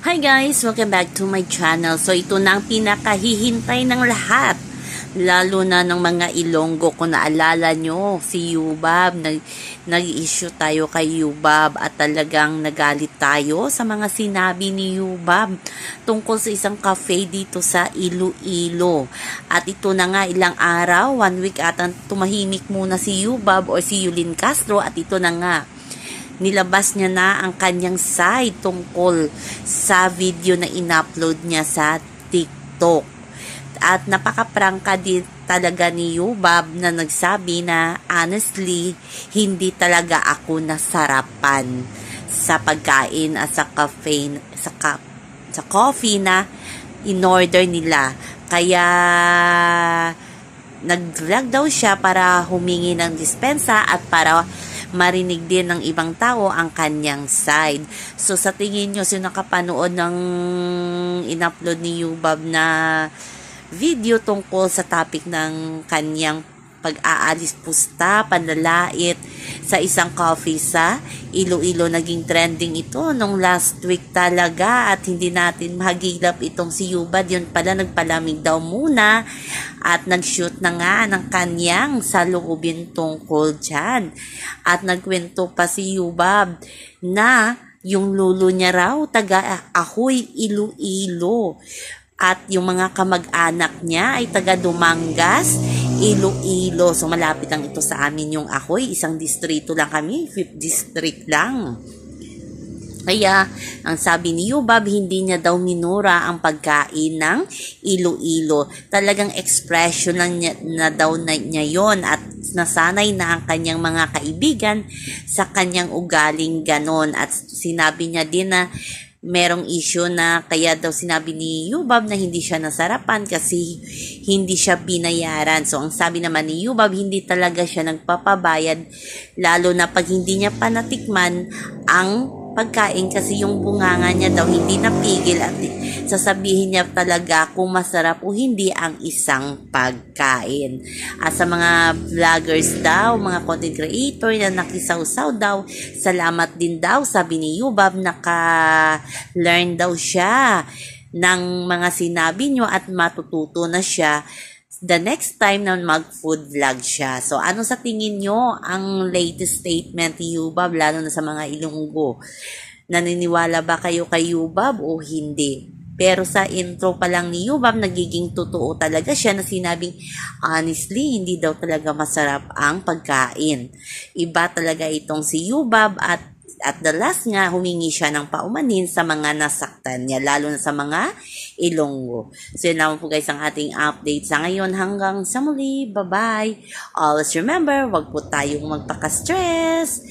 Hi guys! Welcome back to my channel. So ito na ang pinakahihintay ng lahat. Lalo na ng mga Ilonggo. Kung naalala nyo, si Yubab, nag, nag-issue tayo kay Yubab at talagang nagalit tayo sa mga sinabi ni Yubab tungkol sa isang cafe dito sa Iloilo. At ito na nga ilang araw, one week ata tumahimik muna si Yubab or si Yulin Castro at ito na nga nilabas niya na ang kanyang side tungkol sa video na in-upload niya sa TikTok. At napaka-prangka din talaga ni Yubab na nagsabi na honestly, hindi talaga ako nasarapan sa pagkain at sa cafe, sa, ka, sa coffee na in-order nila. Kaya nag-vlog daw siya para humingi ng dispensa at para marinig din ng ibang tao ang kanyang side. So sa tingin nyo, sino nakapanood ng in-upload ni Yubab na video tungkol sa topic ng kanyang pag-aalis pusta, panlalait sa isang coffee sa Iloilo. Naging trending ito nung last week talaga at hindi natin mahagilap itong si Yubad. Yun pala nagpalamig daw muna at nag-shoot na nga ng kanyang saloobin tungkol dyan. At nagkwento pa si Yubab na yung lulo niya raw taga Ahoy Iloilo at yung mga kamag-anak niya ay taga Dumangas, Iloilo. So malapit lang ito sa amin yung Ahoy, isang distrito lang kami, fifth district lang. Kaya, ang sabi ni Yubab, hindi niya daw minura ang pagkain ng Iloilo. Talagang expression lang niya, na daw na, niya yon at nasanay na ang kanyang mga kaibigan sa kanyang ugaling ganon. At sinabi niya din na merong issue na kaya daw sinabi ni Yubab na hindi siya nasarapan kasi hindi siya binayaran. So, ang sabi naman ni Yubab, hindi talaga siya nagpapabayad lalo na pag hindi niya pa natikman ang pagkain kasi yung bunganga niya daw hindi napigil at sasabihin niya talaga kung masarap o hindi ang isang pagkain. At sa mga vloggers daw, mga content creator na nakisawsaw daw, salamat din daw, sabi ni Yubab, naka-learn daw siya ng mga sinabi nyo at matututo na siya the next time na mag-food vlog siya. So, ano sa tingin nyo ang latest statement ni Yubab, lalo na sa mga Ilonggo? Naniniwala ba kayo kay Yubab o hindi? Pero sa intro pa lang ni Yubab, nagiging totoo talaga siya na sinabing, honestly, hindi daw talaga masarap ang pagkain. Iba talaga itong si Yubab at at the last nga, humingi siya ng paumanin sa mga nasaktan niya, lalo na sa mga ilonggo. So yun naman po guys ang ating update sa ngayon. Hanggang sa muli, bye-bye. Always remember, wag po tayong magpaka-stress.